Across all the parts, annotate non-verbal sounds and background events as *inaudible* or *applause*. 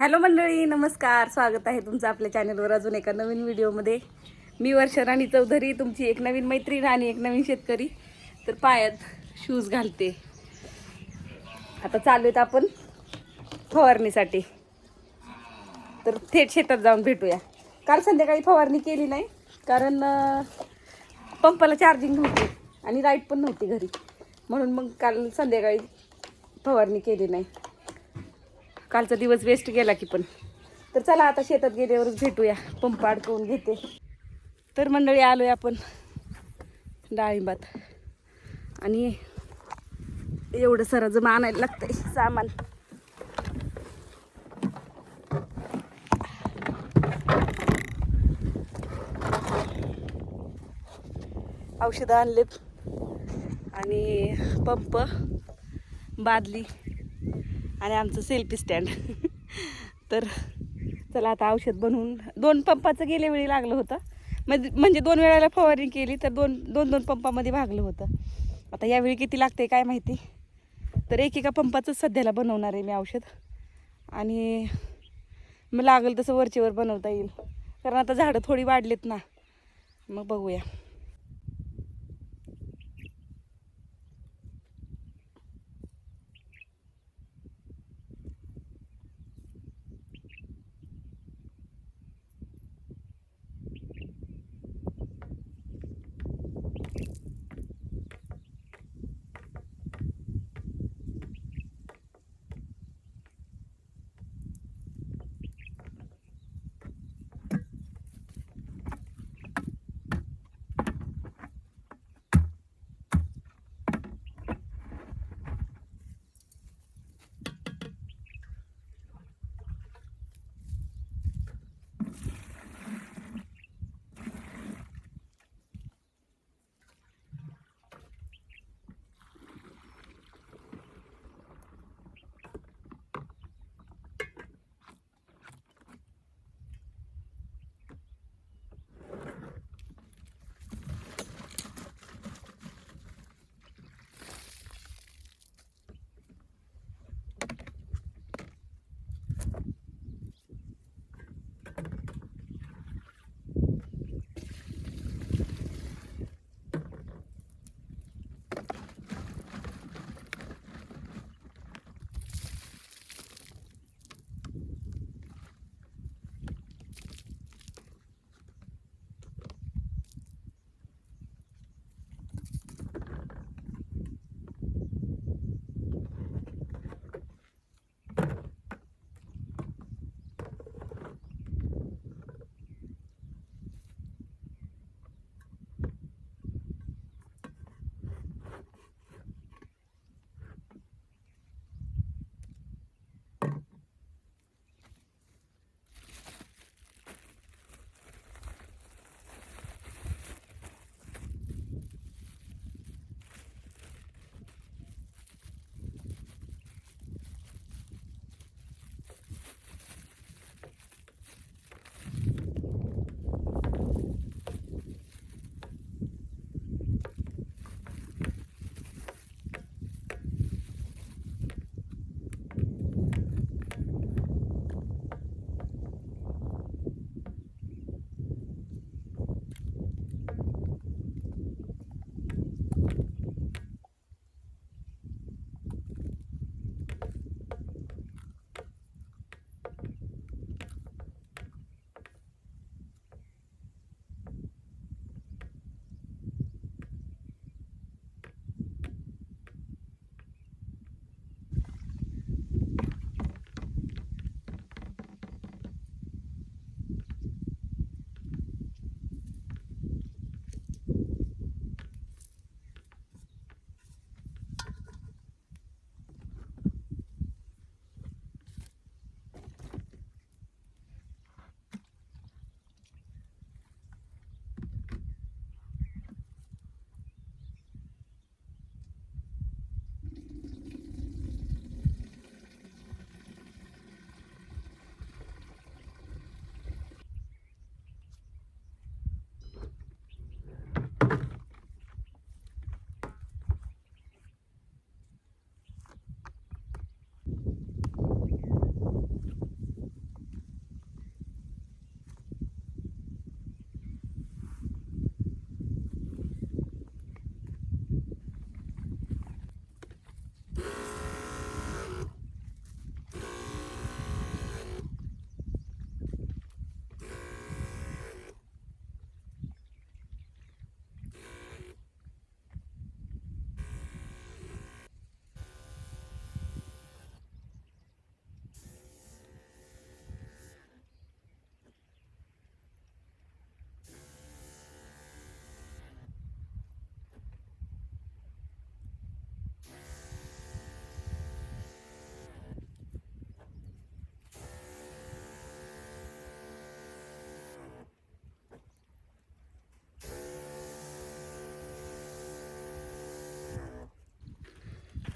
Hello मंडळी नमस्कार. स्वागत आहे तुमचं आपल्या चॅनलवर अजून एका नवीन व्हिडिओमध्ये. मी वर्षराणी चौधरी तुमची एक नवीन मैत्रीण आणि एक नवीन शेतकरी. तर पायात शूज घालते. आता चालू आहेत आपण फवारणीसाठी. तर थेट शेतात जाऊन भेटूया. काल संध्याकाळी फवारणी केली नाही कारण पंपाला चार्जिंग नव्हती आणि लाइट पण नव्हती घरी. म्हणून मग काल संध्याकाळी फवारणी केली नाही. कालचा दिवस वेस्ट गेला की पण. तर चला आता शेतात गेल्यावरच भेटूया. पंप अडकवून घेते. तर मंडळी आलोय आपण. डाळिंबात. आणि एवढं सर जमा आणायला लागतंय सामान. औषधं आणलेत. आणि पंप बादली. आणि आमचं सेल्फी स्टँड *laughs* तर चला आता औषध बनवून दोन पंपाचं गेल्या वेळी लागलं होतं. म्हणजे म्हणजे दोन वेळाला फवारणी केली तर दोन दोन दोन पंपामध्ये भागलं होतं. आता यावेळी किती लागते काय माहिती? तर एकेका पंपाचंच सध्याला बनवणार आहे मी औषध. आणि मग लागेल तसं वरचेवर बनवता येईल. कारण आता झाडं थोडी वाढलेत ना. मग बघूया.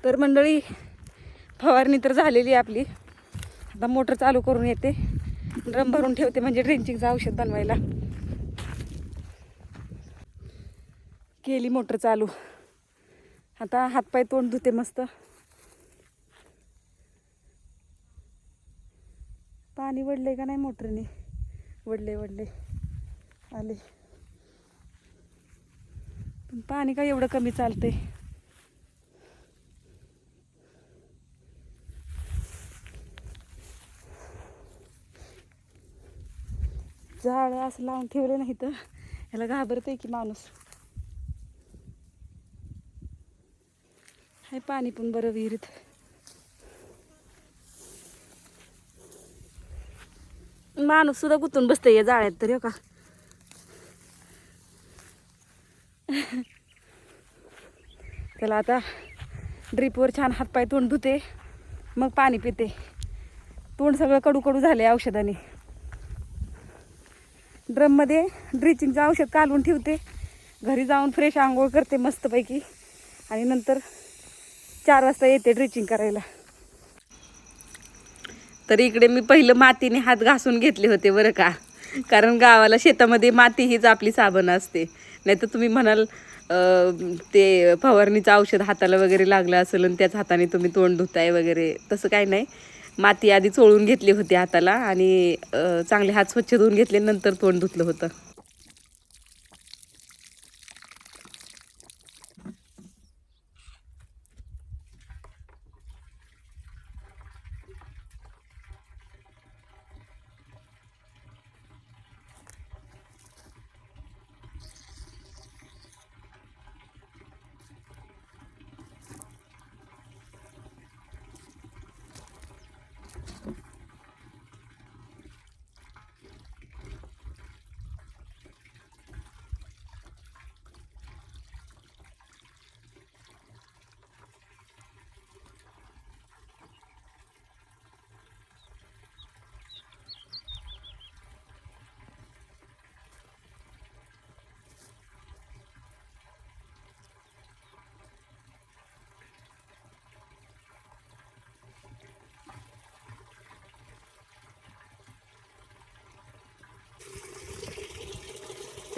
तर मंडळी फवारणी तर झालेली आहे आपली. आता मोटर चालू करून येते. ड्रम भरून ठेवते म्हणजे ड्रेंचिंगचं औषध बनवायला. केली मोटर चालू. आता हातपाय तोंड धुते मस्त. पाणी वडले का नाही मोटरने? वडले वडले आले. पण पाणी काय एवढं कमी चालतंय? झाड असं लावून ठेवलं नाही तर. ह्याला घाबरतंय की माणूस. हे पाणी पण बरं विहिरीत. माणूस सुद्धा गुतून बसतंय या जाळ्यात तरी हो का? त्याला आता ड्रीपवर छान हातपाय तोंड धुते मग पाणी पिते. तोंड सगळं कडू कडू झाले औषधाने. ड्रममध्ये ड्रिचिंगचं औषध कालवून ठेवते. घरी जाऊन फ्रेश आंघोळ करते मस्तपैकी. आणि नंतर चार वाजता येते ड्रिचिंग करायला. तर इकडे मी पहिलं मातीने हात घासून घेतले होते बरं का. कारण गावाला शेतामध्ये माती हीच आपली साबण असते. नाही तर तुम्ही म्हणाल अं, ते फवारणीचं औषध हाताला वगैरे लागलं असेल आणि त्याच हाताने तुम्ही तोंड धुताय वगैरे. तसं काही नाही. माती आधी चोळून घेतली होती हाताला आणि चांगले हात स्वच्छ धुवून घेतले नंतर तोंड धुतलं होतं.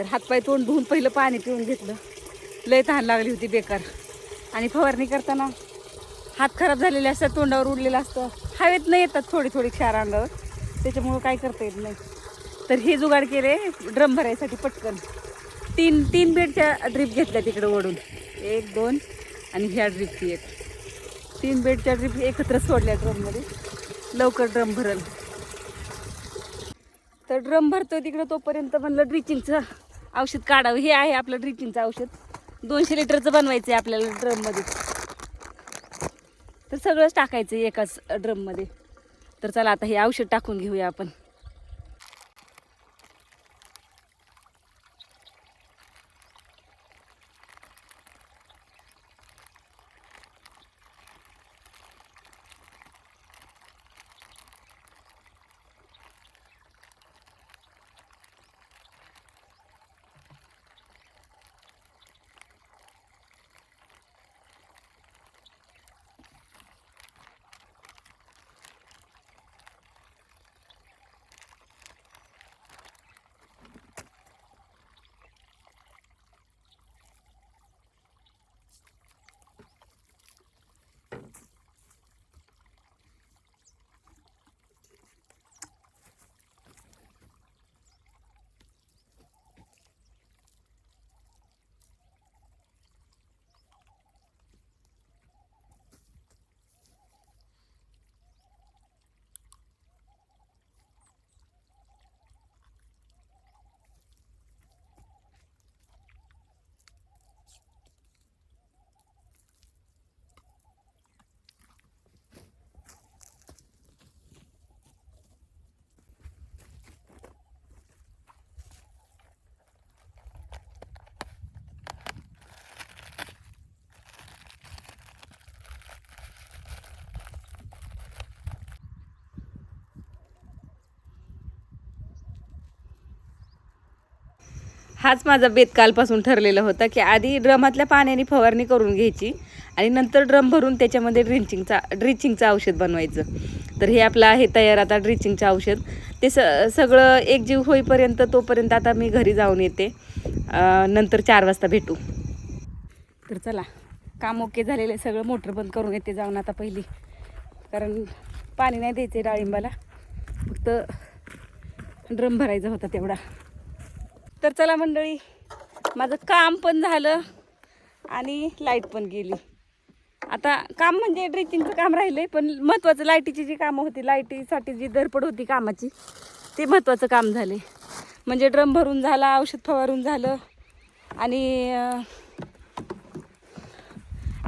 तर हातपाय तोंड धुवून पहिलं पाणी पिऊन घेतलं. लय तहान लागली होती बेकार. आणि फवारणी करताना हात खराब झालेले असतात तोंडावर उडलेलं असतं. हवेत नाही येतात थोडी थोडी क्षार अंगावर. त्याच्यामुळं काय करता येत नाही. तर हे जुगाड केले ड्रम भरायसाठी पटकन. तीन तीन बेडच्या ड्रीप घेतल्या तिकडे ओढून. एक दोन आणि ह्या ड्रीपची एक. तीन बेडच्या ड्रीप एकत्र सोडल्या ड्रममध्ये. लवकर ड्रम भरल. तर ड्रम भरतोय तिकडं तोपर्यंत म्हणलं ड्रिचिंगचं. औषध काढावं हे आहे आपलं ड्रिंकिंगचं औषध. दोनशे लिटरचं बनवायचं आहे आपल्याला ड्रममध्ये तर सगळंच टाकायचं आहे एकाच ड्रममध्ये तर चला आता हे औषध टाकून घेऊया आपण. हाच माझा बेत कालपासून ठरलेला होता की आधी ड्रमातल्या पाण्याने फवारणी करून घ्यायची आणि नंतर ड्रम भरून त्याच्यामध्ये ड्रिंचिंगचा ड्रिचिंगचं औषध बनवायचं. तर हे आपलं आहे तयार आता ड्रिचिंगचं औषध. ते स सगळं एकजीव होईपर्यंत तोपर्यंत आता मी घरी जाऊन येते. नंतर चार वाजता भेटू. तर चला काम ओके झालेलं आहे. सगळं मोटर बंद करून येते जाऊन आता पहिली. कारण पाणी नाही द्यायचे डाळिंबाला. फक्त ड्रम भरायचा होता तेवढा. तर चला मंडळी माझं काम पण झालं आणि लाइट पण गेली. आता काम म्हणजे ड्रेचिंगचं काम राहिलंय पण महत्त्वाचं लाईटीची जी कामं होती लाईटीसाठी जी धडपड होती कामाची ते महत्त्वाचं काम झाले म्हणजे ड्रम भरून झाला औषध फवारून झालं आणि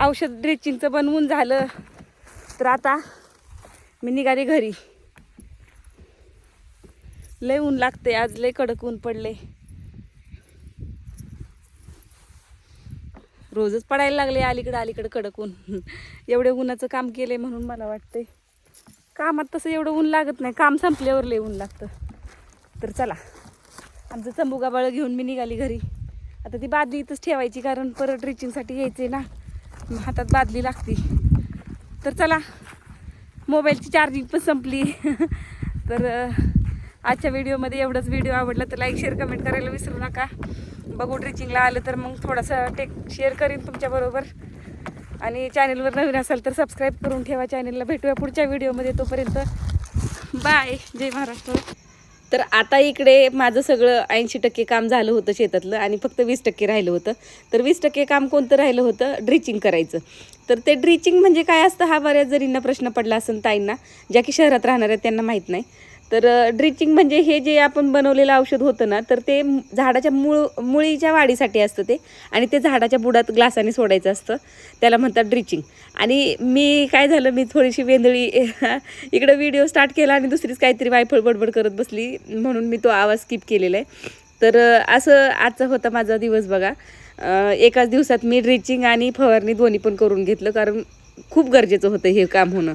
औषध ड्रेचिंगचं बनवून झालं. तर आता मी निघाली घरी. लय ऊन लागते आज लय कडक ऊन पडले रोजच पडायला लागले अलीकडं अलीकडं कडक ऊन एवढे उन्हाचं काम केलंय म्हणून मला वाटतंय. कामात तसं एवढं ऊन लागत नाही. काम संपल्यावर लय ऊन लागतं. तर चला. आमचं चंबुगाबाळ घेऊन मी निघाली घरी. आता ती बादली इथंच ठेवायची कारण परत रिचिंगसाठी यायचे ना. मग हातात बादली लागती. तर चला. मोबाईलची चार्जिंग पण संपली. तर आजच्या व्हिडिओमध्ये एवढंच. व्हिडिओ आवडला तर लाईक शेअर कमेंट करायला विसरू नका. बघू ड्रिचिंगला आलं तर मग थोडासा टेक शेअर करीन तुमच्याबरोबर आणि चॅनलवर नवीन असाल तर सबस्क्राईब करून ठेवा. चॅनलला भेटूया पुढच्या व्हिडिओमध्ये तोपर्यंत. बाय जय महाराष्ट्र. तर आता इकडे माझं सगळं ऐंशी टक्के काम झालं होतं शेतातलं आणि फक्त वीस टक्के राहिलं होतं. तर वीस टक्के काम कोणतं राहिलं होतं? ड्रिचिंग करायचं. तर ते ड्रिचिंग म्हणजे काय असतं? हा बऱ्याच जरींना प्रश्न पडला असेल ताईंना. ज्या की शहरात राहणार आहेत त्यांना माहीत नाही. तर ड्रिचिंग म्हणजे हे जे आपण बनवलेलं औषध होतं ना तर ते झाडाच्या मूळ मुळीच्या वाढीसाठी असतं ते आणि ते झाडाच्या बुडात ग्लासाने सोडायचं असतं. त्याला म्हणतात ड्रिचिंग. आणि मी काय झालं मी थोडीशी वेंदळी *laughs* इकडं व्हिडिओ स्टार्ट केला आणि दुसरीच काहीतरी वायफळ बडबड करत बसली म्हणून मी तो आवाज स्किप केलेला आहे. तर असं आजचा होता माझा दिवस बघा. एकाच दिवसात मी ड्रिचिंग आणि फवारणी दोन्ही पण करून घेतलं कारण खूप गरजेचं होतं हे काम होणं.